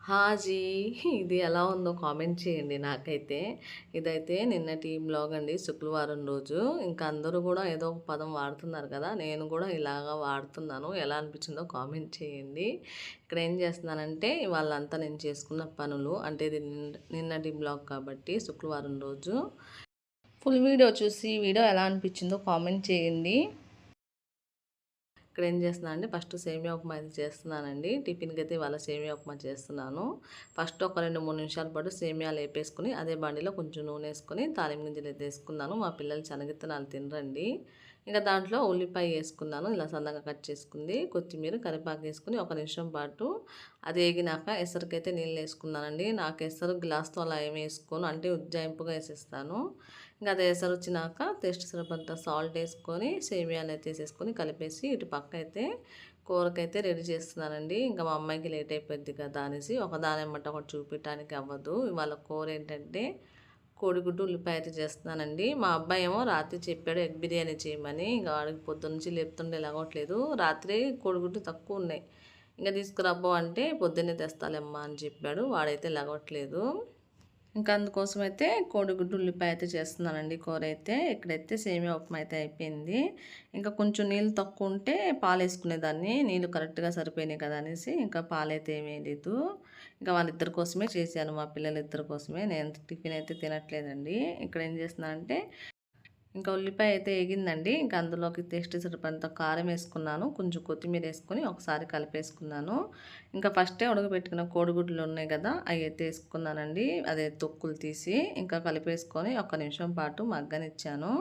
హాజీ ఇది ఎలా ఉందో కామెంట్ చేయండి నాకైతే. ఇదైతే నిన్నటి బ్లాగ్ అండి శుక్రవారం రోజు. ఇంకా అందరూ కూడా ఏదో ఒక పదం వాడుతున్నారు కదా నేను కూడా ఇలాగా వాడుతున్నాను. ఎలా అనిపించిందో కామెంట్ చేయండి. ఇక్కడ ఏం చేస్తున్నానంటే వాళ్ళంతా నేను చేసుకున్న పనులు అంటే ఇది నిన్న- నిన్నటి బ్లాగ్ కాబట్టి శుక్రవారం రోజు. ఫుల్ వీడియో చూసి వీడియో ఎలా అనిపించిందో కామెంట్ చేయండి. ఇక్కడ ఏం చేస్తున్నా అంటే ఫస్ట్ సేమియా ఉప్మా అయితే చేస్తున్నానండి. టిఫిన్కి అయితే ఇవాళ సేమియా ఉప్మా చేస్తున్నాను. ఫస్ట్ ఒక రెండు మూడు నిమిషాల పాటు సేమియాలు వేపేసుకుని అదే బండిలో కొంచెం నూనె వేసుకొని తాలిం గింజలు అయితే వేసుకున్నాను. మా పిల్లలు శనగిత్తనాలు తినరండి. ఇంకా దాంట్లో ఉల్లిపాయ వేసుకున్నాను. ఇలా సన్నగా కట్ చేసుకుంది. కొత్తిమీర కరివేపాకు వేసుకుని ఒక నిమిషం పాటు అది వేగినాక ఎసరికైతే నీళ్ళు వేసుకున్నానండి. నాకు ఎసరు గ్లాస్తో అలా ఏమి వేసుకోను. అంటే ఉజ్జాయింపుగా వేసేస్తాను. ఇంకా అది ఎసరు వచ్చినాక టేస్ట్ సరిపడంత సాల్ట్ వేసుకొని సేమియాలు అయితే వేసేసుకొని కలిపేసి ఇటు పక్క అయితే కూరకైతే రెడీ చేస్తున్నానండి. ఇంకా మా అమ్మాయికి లేట్ అయిపోద్ది కదా అనేసి ఒక దాని ఎమ్మట ఒకటి చూపించడానికి అవ్వదు. ఇవాళ కూర ఏంటంటే కోడిగుడ్డు ఉల్లిపాయ అయితే చేస్తున్నానండి. మా అబ్బాయి ఏమో రాత్రి చెప్పాడు ఎగ్ బిర్యానీ చేయమని. ఇంకా వాడికి పొద్దున్న లేపుతుండే లేవట్లేదు రాత్రి కోడిగుడ్డు తక్కువ ఉన్నాయి. ఇంకా తీసుకురాబో అంటే పొద్దున్నే తెస్తాలేమ్మా అని చెప్పాడు. వాడైతే లేవట్లేదు ఇంకా అందుకోసం అయితే కోడిగుడ్డు ఉల్లిపాయ అయితే చేస్తున్నానండి కూర అయితే. ఇక్కడైతే సేమియా ఉప్మా అయితే అయిపోయింది. ఇంకా కొంచెం నీళ్ళు తక్కువ ఉంటే పాలు వేసుకునేదాన్ని. నీళ్ళు కరెక్ట్గా సరిపోయినాయి కదా అనేసి ఇంకా పాలు అయితే ఏమీ లేదు ఇంకా వాళ్ళిద్దరి కోసమే చేశాను మా పిల్లలిద్దరి కోసమే. నేను టిఫిన్ అయితే తినట్లేదండి. ఇక్కడ ఏం చేస్తున్నా అంటే ఇంకా ఉల్లిపాయ అయితే వేగిందండి. ఇంకా అందులోకి టేస్ట్ సరిపడంత కారం వేసుకున్నాను. కొంచెం కొత్తిమీర వేసుకొని ఒకసారి కలిపేసుకున్నాను. ఇంకా ఫస్టే ఉడకబెట్టుకున్న కోడిగుడ్లు ఉన్నాయి కదా అవి అయితే వేసుకున్నానండి. అదే తొక్కులు తీసి ఇంకా కలిపేసుకొని ఒక నిమిషం పాటు మగ్గనిచ్చాను.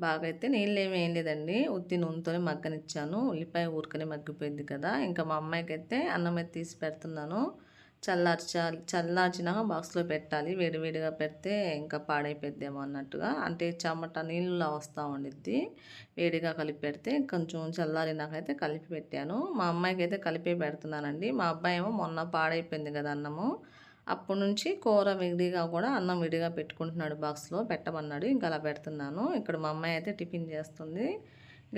బాగా అయితే నీళ్ళు ఏమి వేయం లేదండి. ఉత్తి నూనెతోనే మగ్గనిచ్చాను. ఉల్లిపాయ ఊరికనే మగ్గిపోయింది కదా. ఇంకా మా అమ్మాయికి అయితే అన్నం అయితే తీసి పెడుతున్నాను. చల్లార్చాలి చల్లార్చినాక బాక్స్లో పెట్టాలి. వేడివేడిగా పెడితే ఇంకా పాడైపోద్దేమో అన్నట్టుగా. అంటే చెమట నీళ్ళలో వస్తూ ఉండిద్ది. వేడిగా కలిపి పెడితే కొంచెం చల్లారినాకైతే కలిపి పెట్టాను. మా అమ్మాయికి అయితే కలిపి పెడుతున్నానండి. మా అబ్బాయి ఏమో మొన్న పాడైపోయింది కదా అన్నము. అప్పటి నుంచి కూర విడిగా కూడా అన్నం విడిగా పెట్టుకుంటున్నాడు బాక్స్లో. పెట్టమన్నాడు. ఇంకా అలా పెడుతున్నాను. ఇక్కడ మా అమ్మాయి అయితే టిఫిన్ చేస్తుంది.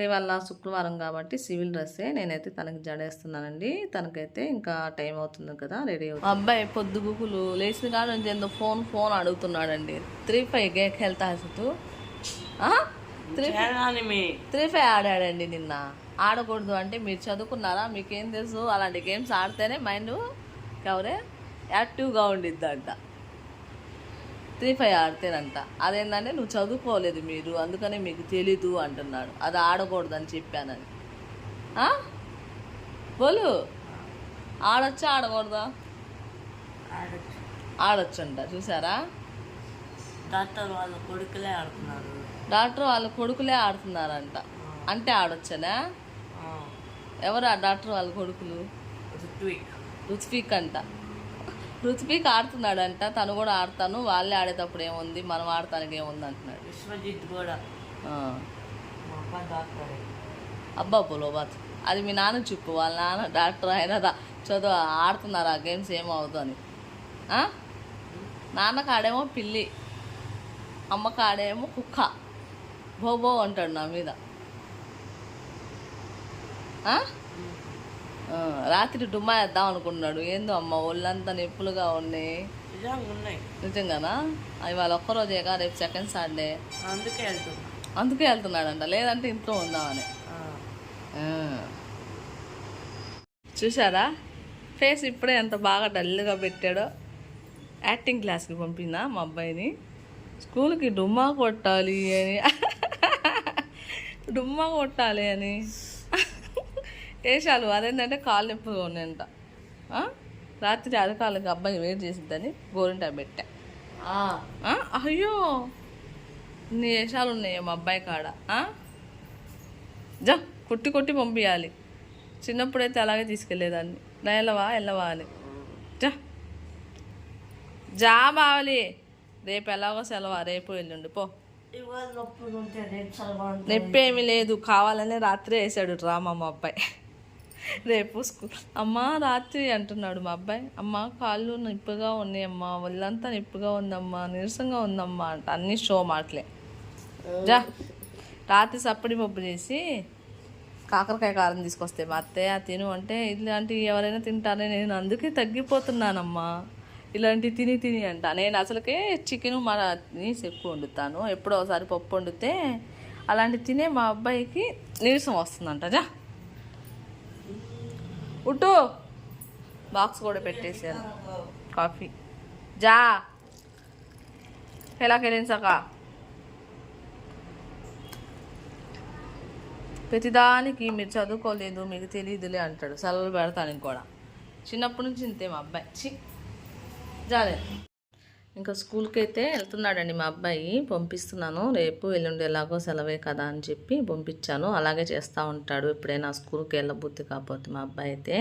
ఇవాళ శుక్రవారం కాబట్టి సివిల్ డ్రెస్సే నేనైతే తనకి జడేస్తున్నానండి. తనకైతే ఇంకా టైం అవుతుంది కదా రెడీ అవుతుంది. అబ్బాయి పొద్దుగుకులు లేచిన కాడ నుంచి ఏందో ఫోన్ ఫోన్ అడుగుతున్నాడండి. త్రీ ఫైవ్ గేక్ వెళ్తా అసలు త్రీ త్రీ ఫైవ్ ఆడాడండి నిన్న. ఆడకూడదు అంటే మీరు చదువుకున్నారా? మీకేం తెలుసు? అలాంటి గేమ్స్ ఆడితేనే మైండ్ కవరే యాక్టివ్గా ఉండిద్దంట. త్రీ ఫైవ్ ఆడితేనంట. అదేంటంటే నువ్వు చదువుకోలేదు మీరు అందుకనే మీకు తెలీదు అంటున్నాడు. అది ఆడకూడదని చెప్పానని? బోలు? ఆడొచ్చా ఆడకూడదా? ఆడొచ్చంట చూసారా డాక్టర్ వాళ్ళ కొడుకులే ఆడుతున్నారు. డాక్టర్ వాళ్ళ కొడుకులే ఆడుతున్నారంట. అంటే ఆడొచ్చనా? ఎవరు ఆ డాక్టర్ వాళ్ళ కొడుకులు? ఋత్విక్. రుత్విక్ అంట. రుత్విక్ ఆడుతున్నాడంట తను కూడా ఆడతాను. వాళ్ళే ఆడేటప్పుడు ఏముంది? మనం ఆడటానికి ఏముంది అంటున్నాడు. విశ్వజిత్ కూడా. అబ్బా పులోబాత్ అది మీ నాన్న చెప్పు వాళ్ళ నాన్న డాక్టర్ అయినా చదువు ఆడుతున్నారు. ఆ గేమ్స్ ఏమవుతుంది అని? నాన్న కాడేమో పిల్లి. అమ్మ కాడేమో కుక్క. బో బో అంటాడు నా మీద. రాత్రి డుమ్మా వేద్దాం అనుకున్నాడు. ఏందో అమ్మ ఒళ్ళంతా నొప్పులుగా ఉన్నాయి నిజంగా ఉన్నాయి. నిజంగానా? ఇవాళ ఒక్కరోజేగా రేపు సెకండ్ సాటర్డే. అందుకే వెళ్తున్నా. అందుకే వెళ్తున్నాడంట. లేదంటే ఇంట్లో ఉందామని. చూసారా ఫేస్ ఇప్పుడే ఎంత బాగా డల్గా పెట్టాడో. యాక్టింగ్ క్లాస్కి పంపిన మా అబ్బాయిని? స్కూల్కి డుమ్మా కొట్టాలి అని. డుమ్మా కొట్టాలి అని. వేషాలు. అదేంటంటే కాళ్ళు నొప్పులుగా ఉన్నాయంట? రాత్రి అరకాలకి అబ్బాయి వేడి చేసిద్దని గోరింటా పెట్టా? అయ్యో! నీ వేషాలు ఉన్నాయో మా అబ్బాయి కాడ. ఆ? జా కొట్టి కొట్టి పంపించాలి చిన్నప్పుడైతే అలాగే తీసుకెళ్ళేదాన్ని. నా వెళ్ళవా వెళ్ళవా అని. జా. జా బావలి. రేపు ఎలాగో సెలవా రేపు ఎల్లుండి పో. నొప్పి ఏమీ లేదు. కావాలనే రాత్రి వేసాడు డ్రామా మా అబ్బాయి. రేపు స్కూల్. అమ్మ రాత్రి అంటున్నాడు మా అబ్బాయి. అమ్మ కాళ్ళు నిప్పుగా ఉన్నాయమ్మా ఒళ్ళంతా నిప్పుగా ఉందమ్మా నీరసంగా ఉందమ్మా అంట. అన్ని షో మాటలే. జా రాత్రి సప్పడి పప్పు చేసి కాకరకాయ కారం తీసుకొస్తే మా అత్తయ్య తిను అంటే ఇలాంటివి ఎవరైనా తింటారే నేను అందుకే తగ్గిపోతున్నానమ్మా. ఇలాంటివి తిని తిని అంట. నేను అసలుకే చికెన్ మన ఎక్కువ వండుతాను. ఎప్పుడో ఒకసారి పప్పు వండితే అలాంటి తినే మా అబ్బాయికి నీరసం వస్తుందంట. జా ఉట్టు బాక్స్ కూడా పెట్టేశాను కాఫీ జా. ఎలా సకా ప్రతిదానికి మీరు చదువుకోలేదు మీకు తెలియదులే అంటాడు. సెలవులు పెడతాను కూడా. చిన్నప్పటి నుంచి ఇంతే మా అబ్బాయి. చి జాలేదు ఇంకా స్కూల్కి అయితే వెళ్తున్నాడండి మా అబ్బాయి. పంపిస్తున్నాను. రేపు ఎల్లుండి ఎలాగో సెలవే కదా అని చెప్పి పంపించాను. అలాగే చేస్తూ ఉంటాడు. ఎప్పుడైనా స్కూల్కి వెళ్ళబుద్ధి కాకపోతే మా అబ్బాయి అయితే.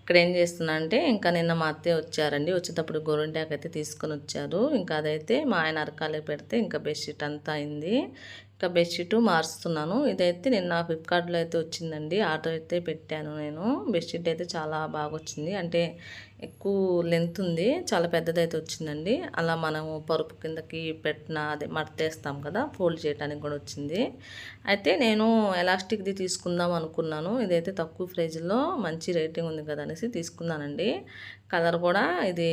ఇక్కడ ఏం చేస్తున్నా అంటే ఇంకా నిన్న మా అత్తయ్య వచ్చారండి. వచ్చేటప్పుడు గోరింటాకు అయితే తీసుకొని వచ్చారు. ఇంకా అదైతే మా ఆయన అరకాలే పెడితే ఇంకా బెడ్షీట్ అంతా అయింది. ఇంకా బెడ్షీట్ మారుస్తున్నాను ఇదైతే నిన్న ఫ్లిప్కార్ట్లో అయితే వచ్చిందండి. ఆర్డర్ అయితే పెట్టాను నేను. బెడ్షీట్ అయితే చాలా బాగా వచ్చింది అంటే ఎక్కువ లెంత్ ఉంది. చాలా పెద్దదైతే వచ్చిందండి. అలా మనము పరుపు కిందకి పెట్టిన అదే మడతేస్తాం కదా ఫోల్డ్ చేయడానికి కూడా వచ్చింది. అయితే నేను ఎలాస్టిక్ది తీసుకుందాం అనుకున్నాను. ఇదైతే తక్కువ ప్రైజ్లో మంచి రేటింగ్ ఉంది కదా అనేసి తీసుకున్నానండి. కలర్ కూడా ఇది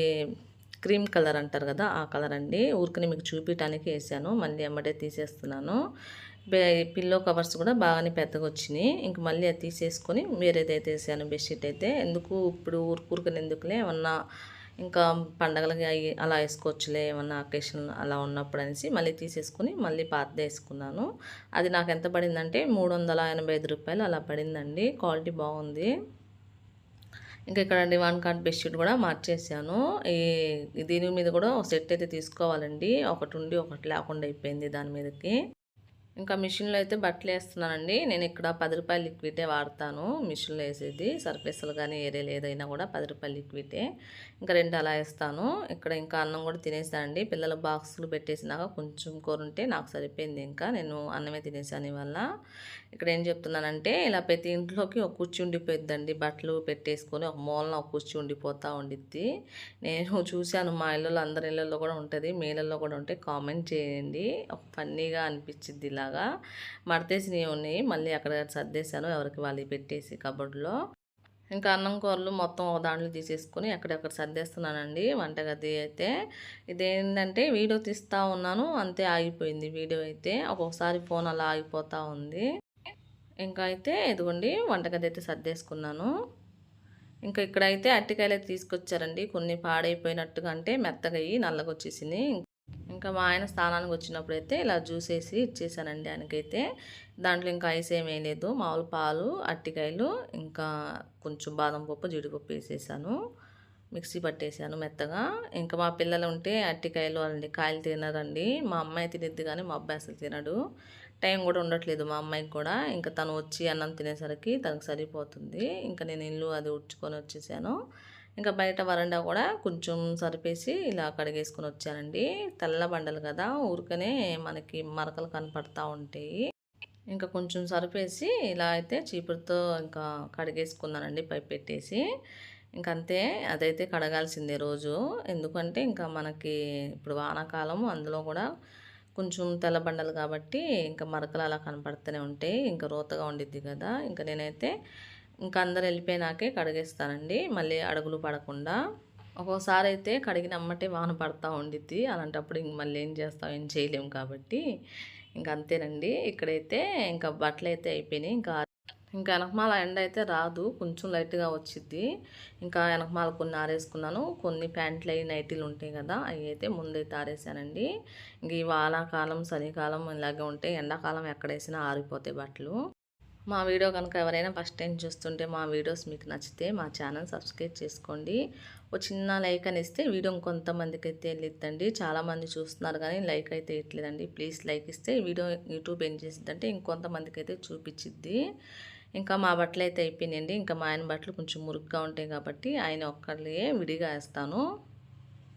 క్రీమ్ కలర్ అంటారు కదా ఆ కలర్ అండి. ఊరికని మీకు చూపించడానికి వేసాను. మళ్ళీ ఎమ్మటే తీసేస్తున్నాను. పిల్లో కవర్స్ కూడా బాగానే పెద్దగా వచ్చినాయి. ఇంక మళ్ళీ అది తీసేసుకొని వేరేదైతే వేసాను బెడ్షీట్ అయితే. ఎందుకు ఇప్పుడు ఊరుకూరుకని ఎందుకులే? ఏమన్నా ఇంకా పండగలకి అలా వేసుకోవచ్చులే? ఏమన్నా అకేషన్ అలా ఉన్నప్పుడు అనేసి మళ్ళీ తీసేసుకొని మళ్ళీ పాత వేసుకున్నాను. అది నాకు ఎంత పడిందంటే మూడు వందల ఎనభై ఐదు రూపాయలు అలా పడిందండి. క్వాలిటీ బాగుంది. ఇంకా ఇక్కడ డివాన్ కార్డ్ బెడ్షీట్ కూడా మార్చేసాను ఈ దీని మీద కూడా ఒక సెట్ అయితే తీసుకోవాలండి. ఒకటి ఉండి ఒకటి లేకుండా అయిపోయింది దాని మీదకి. ఇంకా మిషన్లో అయితే బట్టలు వేస్తున్నానండి. నేను ఇక్కడ పది రూపాయల లిక్విడే వాడతాను. మిషన్లో వేసేది. సర్ఫేసులు కానీ ఏరియల్ ఏదైనా కూడా పది రూపాయల లిక్విడే. ఇంకా రెండు అలా వేస్తాను. ఇక్కడ ఇంకా అన్నం కూడా తినేసానండి. పిల్లల బాక్సులు పెట్టేసినాక కొంచెం కూర ఉంటే నాకు సరిపోయింది ఇంకా. నేను అన్నమే తినేసాను ఇవల్ల ఇక్కడ ఏం చెప్తున్నానంటే ఇలా ప్రతి ఇంట్లోకి ఒక కుర్చీ ఉండిపోయిద్దండి. బట్టలు పెట్టేసుకొని ఒక మూలన ఒక కుర్చీ ఉండిపోతూ ఉండిద్ది. నేను చూశాను మా ఇళ్ళలో అందరి ఇళ్ళల్లో కూడా ఉంటుంది. మీ ఇళ్ళల్లో కూడా ఉంటే కామెంట్ చేయండి. ఒక ఫన్నీగా అనిపించిద్ది ఇలాగా మడతేసినవి ఉన్నాయి. మళ్ళీ అక్కడ సర్దేశాను. ఎవరికి వాళ్ళు పెట్టేసి కబోర్డ్లో. ఇంకా అన్నం కూరలు మొత్తం ఒక దాంట్లో తీసేసుకొని ఎక్కడెక్కడ సర్దేస్తున్నానండి. వంటగది అయితే ఇదేంటంటే వీడియో తీస్తూ ఉన్నాను. అంతే ఆగిపోయింది వీడియో అయితే. ఒక్కొక్కసారి ఫోన్ అలా ఆగిపోతూ ఉంది. ఇంకా అయితే ఇదిగోండి వంటగది అయితే సర్దేసుకున్నాను. ఇంకా ఇక్కడైతే అరటికాయలు తీసుకొచ్చారండి. కొన్ని పాడైపోయినట్టుగా అంటే మెత్తగా అయ్యి నల్లగొచ్చేసింది ఇంకా మా ఆయన స్నానానికి వచ్చినప్పుడు అయితే ఇలా జ్యూస్ వేసి ఇచ్చేసానండి ఆయనకైతే. దాంట్లో ఇంకా ఐస్ ఏం లేదు మామూలు పాలు అరటికాయలు ఇంకా కొంచెం బాదం పప్పు జీడిపప్పు వేసేసాను. మిక్సీ పట్టేసాను మెత్తగా. ఇంకా మా పిల్లలు ఉంటే అరటికాయలు అండి కాయలు తినరండి. మా అమ్మాయి తినద్దు కానీ మా అబ్బాయి అసలు తినడు. టైం కూడా ఉండట్లేదు మా అమ్మాయికి కూడా. ఇంకా తను వచ్చి అన్నం తినేసరికి తనకు సరిపోతుంది. ఇంకా నేను ఇల్లు అది ఉడ్చుకొని వచ్చేసాను. ఇంకా బయట వరండా కూడా కొంచెం సరిపేసి ఇలా కడిగేసుకొని వచ్చానండి. తెల్ల బండలు కదా ఊరికనే మనకి మరకలు కనపడతా ఉంటాయి. ఇంకా కొంచెం సరిపేసి ఇలా అయితే చీపురుతో ఇంకా కడిగేసుకున్నానండి పైప్ పెట్టేసి. ఇంక అంతే అదైతే కడగాల్సిందే రోజు. ఎందుకంటే ఇంకా మనకి ఇప్పుడు వానాకాలం అందులో కూడా కొంచెం తెల్ల బండలు కాబట్టి ఇంకా మరకలు అలా కనపడుతూనే ఉంటాయి. ఇంకా రోతగా ఉండిద్ది కదా ఇంకా నేనైతే ఇంకా అందరు వెళ్ళిపోయినాకే కడిగేస్తానండి మళ్ళీ అడుగులు పడకుండా. ఒక్కోసారి అయితే కడిగిన అమ్మటే వాన పడతా ఉండిద్ది. అలాంటప్పుడు ఇంక మళ్ళీ ఏం చేస్తాం? ఏం చేయలేము కాబట్టి. ఇంకా అంతేనండి. ఇక్కడైతే ఇంకా బట్టలు అయితే అయిపోయినాయి. ఇంకా ఇంకా వెనకమాల ఎండ అయితే రాదు. కొంచెం లైట్గా వచ్చిద్ది. ఇంకా వెనకమాల కొన్ని ఆరేసుకున్నాను. కొన్ని ప్యాంట్లు అవి నైటీలు ఉంటాయి కదా అవి అయితే ముందైతే ఆరేసానండి. ఇంక ఈ వానాకాలం చలికాలం ఇలాగే ఉంటాయి. ఎండాకాలం ఎక్కడేసినా ఆరిపోతాయి బట్టలు. మా వీడియో కనుక ఎవరైనా ఫస్ట్ టైం చూస్తుంటే మా వీడియోస్ మీకు నచ్చితే మా ఛానల్ సబ్స్క్రైబ్ చేసుకోండి. ఒక చిన్న లైక్ అని ఇస్తే వీడియో ఇంకొంతమందికి అయితే వెళ్ళిద్దండి. చాలామంది చూస్తున్నారు కానీ లైక్ అయితే ఇట్లేదండి ప్లీజ్ లైక్ ఇస్తే వీడియో యూట్యూబ్ ఏం చేసిద్దంటే ఇంకొంతమందికి అయితే చూపించిద్ది. ఇంకా మా బట్టలు అయితే అయిపోయినాయండి. ఇంకా మా ఆయన బట్టలు కొంచెం మురుగ్గా ఉంటాయి కాబట్టి ఆయన ఒక్కళ్ళే విడిగా వేస్తాను.